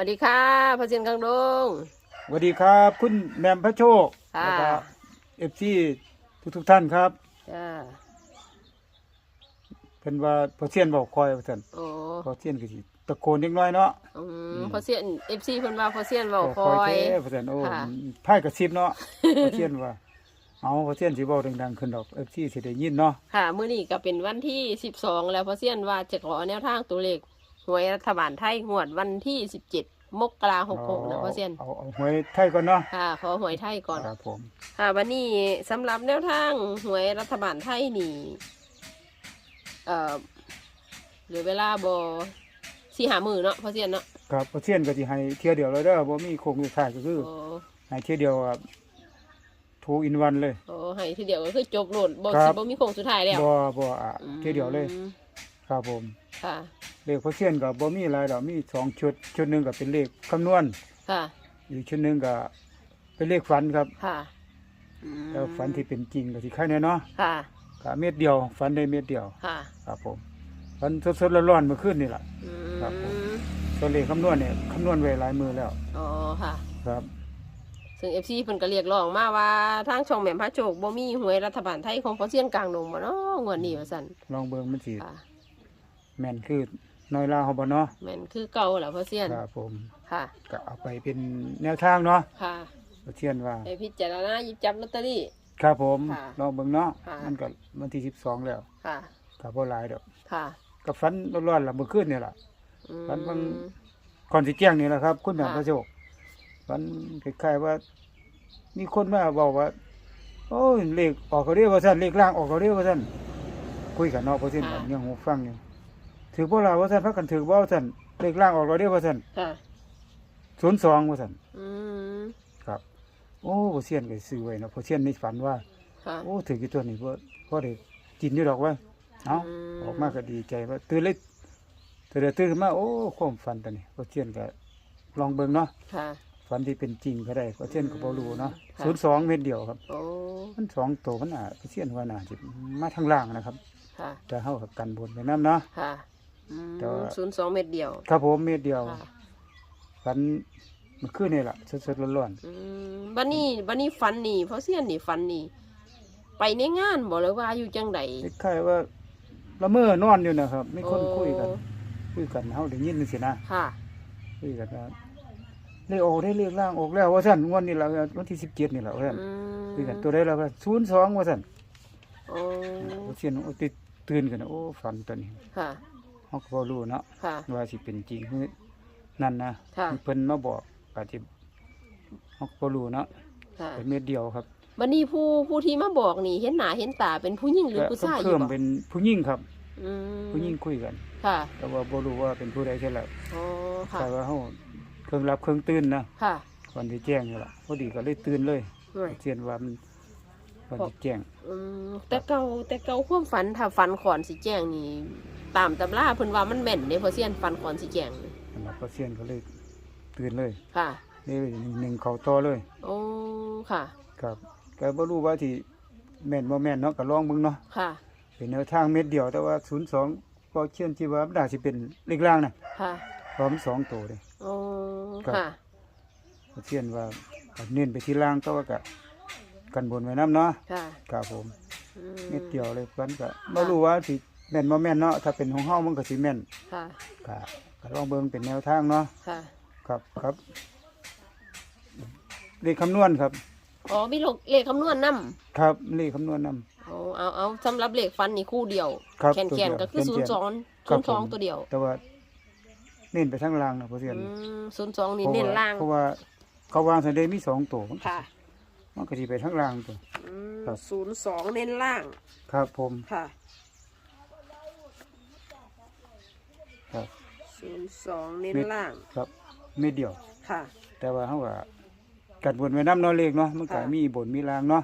สวัสดีค่ะพระเซียนกังดง สวัสดีครับ คุณแหมมพระโชคค่ะ แล้วก็เอฟซีทุกทุกๆท่านครับจ้าเพิ่นว่าพอเซียนบอกคอยว่าซั่นโอ้พอเซียนก็สิตะโกนเล็กน้อยเนาะอืมพระเซียนเอฟซีเพิ่นว่าพระเซียนเว้าคบกอย แท้ว่าซั่นโอ้ค่ะ ไพ่กระซิบเนาะพอเซียนว่าเอาพอเซียนสิเว้าดังๆขึ้นดอกเอฟซีสิได้ยินเนาะค่ะมื้อนี้ก็เป็นวันที่ 12 แล้วพระเซียนว่าจะขอแนวทางตัวเลข หวยรัฐบาลไทยงวดวันที่17มกราคม66นะพระเซียนเอาเอาหวยไทยก่อนเนาะค่ะขอหวยไทยก่อนครับผมค่ะวันนี้สำหรับแนวทางหวยรัฐบาลไทยนี่เอ่อเหลือเวลาบ่สี่หามือเนาะพระเซียนเนาะครับพอเซียนก็สิให้เที่ยวเดียวเลยเด้อบ่มีโครงสุดท้ายก็คือโอ้ให้เที่ยวเดียวอะทูอินวันเลยโอ้ให้ทีเดียวก็คือจบโหลดบ่ครัสิบบ่มีโค้งสุดท้ายแล้วบ่บ่อะอืมเที่ยวเดียวเลย ครับผม ค่ะ เลขพอเซียนก็บ่มีหลายดอกมีสองชุด ชุดหนึงก็เป็นเลขคำนวณ ค่ะ อีกชุดหนึงก็เป็นเลขฝันครับค่ะอืมแล้วฝันที่เป็นจริงก็สิค่ายแน่เนาะค่ะก็เม็ดเดียวฝันได้เม็ดเดียว ค่ะครับผมฝันสดๆร้อนๆเมื่อคืนนี่ล่ะอืครับผม มตัวเลขคำนวณเนี่ยคำนวณไว้หลายมือแล้วอ๋อค่ะ ครับ ซึ่ง FC เพิ่นก็เรียกร้องมาว่าทางช่องแหม่มพระโจกบ่มีหวยรัฐบาลไทยของพอเซียนกลางดงบ่เนาะงวดนี้ว่าซั่นลองเบิ่งมันสิค่ะ แม่นคือน้อยลาวเฮาบ่เนาะแม่นคือเก่าแหละพอเซียนครับผมค่ะก็เอาไปเป็นแนวทางเนาะค่ะบ่เทียนว่าให้พิจารณาหยิบจับลอตเตอรี่ ครับผมค่ะลองเบิ่งเนาะค่ะมันก็วันที่12แล้วค่ะก็บ่หลายดอกค่ะก็ฝันร้อนๆล่ะเมื่อคืนนี่ล่ะอืมฝันบางก่อนสิแจ้งนี่แหละครับ คุณแม่ค่ะพระโชคมันคล้ายๆว่า มีคนมาบอกว่า โอ้ยเลขออกเขาเรียกว่าสั้นเลขล่างออกเขาเรียกว่าสั้นคุยกันเนอกเพราะเส้นผมยังหูฟังอยู่ ถือพวกเราว่าสั้นพักกันถือว่าสั้นเลขล่างออกเขาเรียกว่าสั้นค่ะศูนย์สองว่าสั้นอืมครับ โอ้พอเสียนก็ซื้อไว้เนาะพอเสียนในฝันว่า ค่ะ โอ้ถือกี่ตัวนี่เพราะเพราะได้กินอยู่ดอกว่าเอาอืม ออกมาก็ดีใจว่าตื่นเลยตื่นเลยตื่นขึ้นมาโอ้ความฝันตอนนี้พอเสียนก็ลองเบิ่งเนาะค่ะ ฝันที่เป็นจริงก็ได้เพราะเช่นกับบ่รู้เนาะค่ะศูนย์สองเม็ดเดียวครับ โอ้มันสองตัวมันอาจเสียนว่าน่าจะมาทางล่างนะครับ ค่ะ จะเข้ากับกันบนไปน้ำเนาะค่ะอืม แต่ว่า ศูนย์สองเม็ดเดียวครับผมเม็ดเดียวค่ะฝันเมันขึ้นนี่แหละสดๆร้อนอืมบันนี้บันนี้ฟันนี่เพราะเสี้ยนนี่ฟันนี่ ไปในงานบอกเลยว่าอยู่จังใดๆคล้ายๆว่าละเมอนอนอยู่นะครับมีคนโอ้คุยกันคุยกันเฮาได้ยินสินะค่ะ คุยกันว่าเลขออกได้เลขล่างออกแล้วว่าซั่นงวดนี้ล่ะวันที่17นี่แหละว่าซั่นอืมคุยกันตัวได้แล้วว่า02ว่าซั่นโอ้เสียนโอ้ติดตื่นกันนะโอ้ฝันตัวนี้ ค่ะ เฮาก็บ่รู้เนาะค่ะ ว่าสิเป็นจริงคือนั่นนะค่ะ เพิ่นมาบอกอาจจะเฮาก็บ่รู้เนาะค่ะเป็นเม็ดเดียวครับบันนี้ผู้ผู้ที่มาบอกนี่เห็นหน้าเห็นตาเป็นผู้หญิงหรือผู้ชายอเพิ่ยู่มบ่เป็นผู้หญิงครับ อืมผู้หญิงคุยกัน ค่ะ แต่ว่าบ่รู้ว่าเป็นผู้ใดใช่แล้วโอ้ค่ะ แต่ว่าเฮาเครื่องรับเครื่องตื่นนะค่ะก่อนที่แจ้งนี่ล่ะพอดีก็เลยตื่นเลยอืม เสียนว่ามันก่อนที่แจ้ง อืมแต่เก่าแต่เก่าความฝันถ้าฝันขอนสิแจ้งนี่ ตามตำราเพิ่นว่ามันแม่นเด้เพราะเสี้ยนฝันขอนสิแจ้งนี่สำหรับพอเสียนก็เลยตื่นเลยค่ะนี่หนึ่งเข้าต่อเลย โอ้ค่ะ ครับก็บ่รู้ว่าที่แม่นบ่แม่นเนาะก็ลองเบิ่งเนาะค่ะ เป็นแนวทางเม็ดเดียวแต่ว่า 02 ก็เชื่อที่ว่ามันน่าสิเป็นเลขล่างน่ะค่ะเพราะมันสองตัวเลย โอ้ครับ ค่ะเช่นว่าก็เน้นไปที่ล่างก็ว่าก็กันบนไว้น้ำเนาะค่ะครับผม อืเม็ดเดียวเลยเพิ่นก็บ่รู้ว่าสิ แม่นบ่แม่นเนาะถ้าเป็นของเฮามันก็สิแม่นค่ะ ก็ก็ลองเบิ่งเป็นแนวทางเนาะค่ะ ครับครับเลขคำนวณครับ อ๋อมีเลขเลขคำนวณนำครับเลขคำนวณนํเอาเอาเอาสำหรับเลขฟันนี่คู่เดียว ครับแขนตัวแขเดีนยวก็คือแขศูนนย์ๆสองครัศูบนย์สองผมตัวเดียวแต่ว่าเน้นไปทางล่างนะพ่อเสียนอืมศูนย์สองนี่เพราะเน้นว่าล่าง เพราะว่าเขาวางสันเดมีสองตัวมันค่ะมันก็สิไปทางล่างตัวอืมครับ ศูนย์สองเน้นล่าง ครับผม ค่ะ ครับศูนย์สองเน้นเม็ดล่างครับเม็ดเดียว ค่ะ แต่ว่าเขาก็กัดบนไว้น้ำเนาะเลขเนาะมันก็ค่ะ มีบนมีลางเนาะ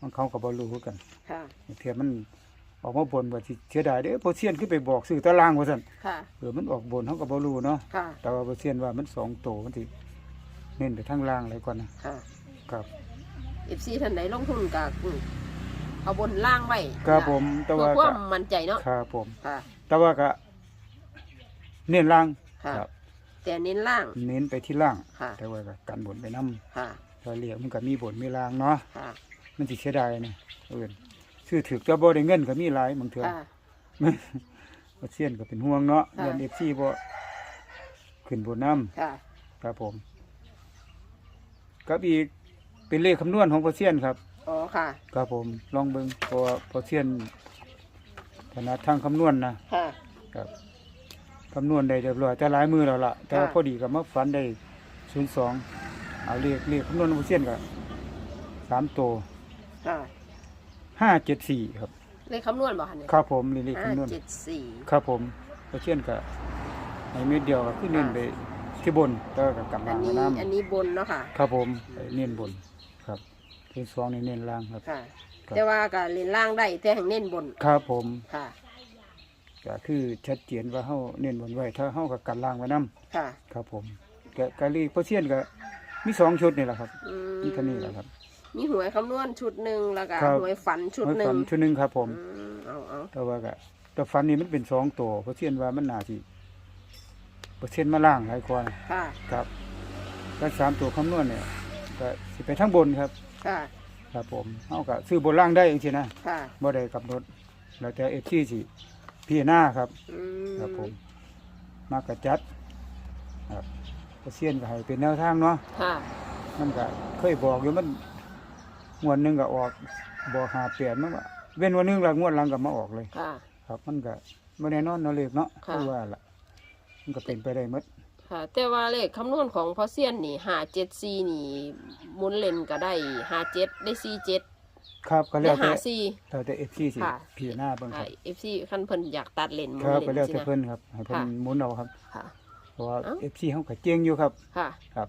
มันเขาก็บ่รู้คือกันค่ะเทียมันออกมาบนว่าสิเสียดายเด้อโพเซียนขึ้นไปบอกซื้อตารางว่าซั่นค่ะ เออมันออกบนเขาก็บ่รู้เนาะค่ะ แต่ว่าโพเซียนว่ามันสองโตมันสิเน้นไปทางล่างอะไรก่อนนะค่ะครับ เอฟซีท่านไหนลงทุนกับอืมเอาบนล่างไว้ครับผมแต่เพื่อว่าควาก็มมั่นใจเนาะครับผม ค่ะ แต่ว่าก็ เน้นล่าง ค่ะ ครับแแต่เน้นล่าง เน้นไปที่ล่าง ค่ะ แต่ว่าก็กันบนไปนํค่ะถ้าเรียกมันก็มีบนมีล่างเนาะค่ะ มันสิเสียดายนะเอิ้นซื้อถึกแต่บ่ได้เงินก็มีหลายบางเทื่อ ค่ะบ่เซียนก็เป็นห่วงเนาะค่ะ เรียน FC บ่ขึ้นบนน้ำค่ะครับผมกับอีกเป็นเลขคำนวณของพอเซียนครับ อ๋อ ค่ะ ครับผมลองเบิ่งเพราะว่าพอเซียนถนัดทางคำนวณนะค่ะ ครับ คำนวณได้เรียบร้อยแต่หลายมือแล้วล่ะ แต่ว่าค่ะพอดีกับมาฝันได้ศูนย์สองเอาเลขเลขคำนวณของพอเซียนก็สามตัวค่ะห้าเจ็ดสี่ครับ เลขคำนวณบ่คะเนี่ยครับผมเลขห้าคำนวณเจ็ดสี่ครับผมพอเซียนก็ในเม็ดเดียวก็ขึ้นเน้นไปที่บนแต่ว่าก็กำอัลันงนี้น้อันนี้บนเนาะค่ะำครับผมไปเน้นบนครับศูนย์สองนี่เน้นล่างครับ ค่ะ ครับ แต่ว่าก็เล่นล่างได้แต่แห่งเน้นบน ครับผม ค่ะ ก็คือชัดเจนว่าเฮาเน้นบนไว้ ถ้าเฮากับกันล่างไว้นํค่ะ ครับผมก็กะลีโพเซียนก็มีสองชุดนี่แหละครับอืมนี่เท่านี้แหละครับ มีหวยคำนวณชุดหนึ่งแล้วก็ครับ หวยฝันชุดไว้หนึ่ฝังนชุดหนึงครับ ผม อืมเอาเอาแต่ว่าก็แต่ฝันนี่มันเป็นสองตัวโพเซียนว่ามันน่าสิเปอร์เซ็นต์มาล่างหลายกว่าค่ะ ครับแล้วสามตัวคำนวณเนี่ยก็สิไปทางบนครับ ค่ะ ครับผมเฮาก็ซื้อบนล่างได้จริงๆนะค่ะ บ่ได้กำหนดแล้วแต่ FC สิ พิจารณาครับ อืมครับผมมากระจัดครับกระเซียนก็ให้เป็นแนวทางเนาะค่ะ มันก็เคยบอกอยู่มันงวดหนึงก็ออกบอกหาเปลี่ยนมันก็เว้นวันหนึงแล้วงวดหลังก็มาออกเลย ค่ะ ครับ มันก็ไม่แน่นอนเนาะเลขเนาะค่ะเพราะว่าล่ะ มันก็เป็นไปได้หมดค่ะ แต่ว่าเลขคำนวณของพอเซียนนี่หาเจ็ดซีนี่หมุนเล่นก็ได้หาเจ็ดได้ซีเจ็ด ครับก็ได้แล้วแต่หาซี แล้วแต่ FC สิค่ะ พิจารณาเบิ่งคค่ะรับเอฟซีขั้นเพิ่นอยากตัดเลนหมุคนรับเลก็นแล้วสิแต่นะ เพิ่นครับให้เพิ่นค่ะ หมุนเอาครับ ค่ะ เพราะว่าเอ้า FC เฮาก็เจียงอยู่ครับค่ะครับ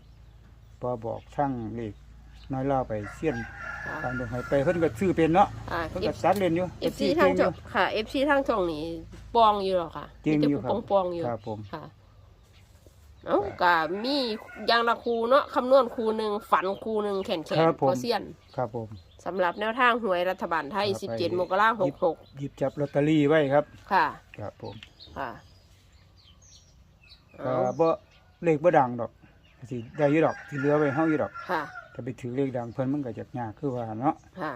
พอบอกช่างเลขน้อยเล่าไปเสี้ยนค่ะทางดงให้ไปเพิ่นก็ซื้อเป็นเนาะค่ะเพิ่นก็ตัดเล่นอยู่ เอฟซี FC ทางเก่จอยู่งค่ะเอฟซีทางจงนี่ปองอยู่หรอกค่ะเก่งมีแต่อยู่ครับปองปองๆอยู่ ครับผม ค่ะ เอ้าก็มีอยางละคูเนาะคำนวณคูหนึ่งฝันคูหนึ่งแขนแขนครับผม พอเซียน ครับผม สำหรับแนวทางหวยรัฐบาลไทย ครับไป 17 มกราคม66หยิบจับลอตเตอรี่ไว้ครับค่ะ ครับผมค่ะก็เอาบ่เลขบ่ดังดอกสิได้อยู่ดอกสิเหลือไว้เฮาอยู่ดอก ค่ะ ถ้าไปถือเลขดังเพิ่นมันก็จะยากคือว่าเนาะค่ะ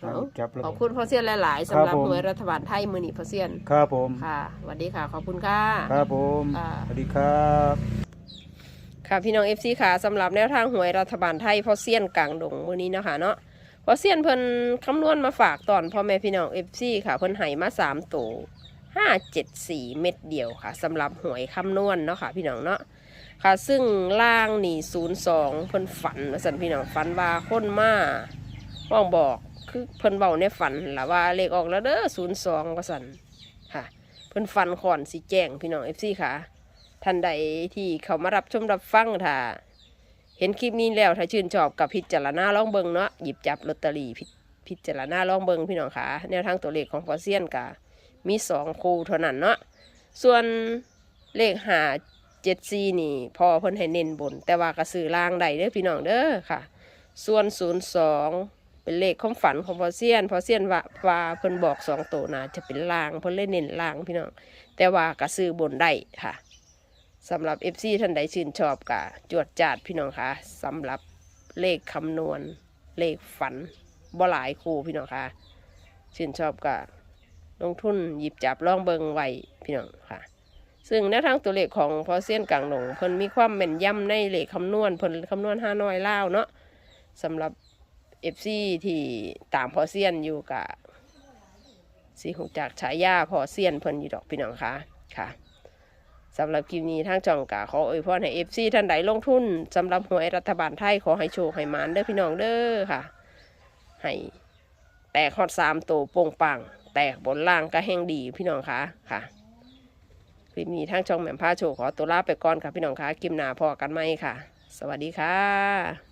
หาเอาหยิบจับแล้วขอบคุณพอเซียนหลายๆครัสำบหรับผมหวยรัฐบาลไทยมือนีพอเซียน ครับผม ค่ะสวัสดีค่ะ ขอบคุณค่ะ ครับผม ค่ะ สวัสดีครับ ค่ะพี่น้อง FC ค่ะสำหรับแนวทางหวยรัฐบาลไทยพอเซียนกลางดงมื้อนี้เนาะคะเนาะพอเซียนเพิ่นคำนวณมาฝากตอนพ่อแม่พี่น้อง FC ค่ะเพิ่นให้มา3ตัว574เจ็ดสี่เม็ดเดียวค่ะสำหรับหวยคำนวณเนาะค่ะพี่น้องเนาะค่ะ ซึ่งล่างนี่02เพิ่นฝันว่าซั่นพี่น้องฝันว่าคนมาว่องบอกคือเพิ่นเว้าในฝันล่ะว่าเลขออกแล้วเด้อ02ว่าซั่นค่ะ เพิ่นฝันก่อนสิแจ้งพี่น้อง FC ค่ะ ท่านใดที่เขามารับชมรับฟังถ้าเห็นคลิปนี้แล้วถ้าชื่นชอบกับพิจารณาลองเบิงเนาะหยิบจับลอตเตอรี่พิจารณาลองเบิงพี่น้องค่ะแนวทางตัวเลขของพอเซียนกะมีสองคู่เท่านั้นเนาะส่วนเลขหาเจ็ดซีนี่พอเพิ่นให้เน้นบน แต่ว่ากระสือล่างใดเด้อพี่น้องเด้อค่ะ ส่วนศูนย์สองเป็นเลขความฝันของพอเซียนพอเซียนว่าว่าเพิ่นบอกสองตัวนะจะเป็นล่างเพิ่นเลยเน้นล่างพี่น้องแต่ว่ากระสือบนได้ค่ะ สำหรับ FC ท่านใดชื่นชอบกะจวดจาดพี่น้องคะสำหรับเลขคำนวณ เลขฝันบ่หลายคู่พี่น้องคะชื่นชอบกะลงทุนหยิบจับลองเบิงไว้พี่น้องค่ะ ซึ่งแนวทางตัวเลขของพอเซียนกลางหลงเพิ่นมีความแม่นย่ำในเลขคำนวณเพิ่นคำนวณห้าน้อยเล่าเนาะสำหรับ FC ที่ตามพอเซียนอยู่กะสีหงจากฉายาพอเซียนเพิ่นอยู่ดอกพี่น้องคะค่ะ สำหรับคลิปนี้ทางจ่องกาขออวยพรให้เอฟซีท่านใดลงทุนสำหรับหวยรัฐบาลไทยขอให้โชคให้หมานเด้อพี่น้องเด้อค่ะ ให้แตกฮอดสามตัวโป่งปังแตกบนล่างก็แห้งดีพี่น้องคะค่ะคลิปนี้ทางช่องแหม่มผ้าโชว์ขอตัวลาไปก่อนค่ะพี่น้องคะกิมหนาพอกันไหมค่ะ สวัสดีค่ะ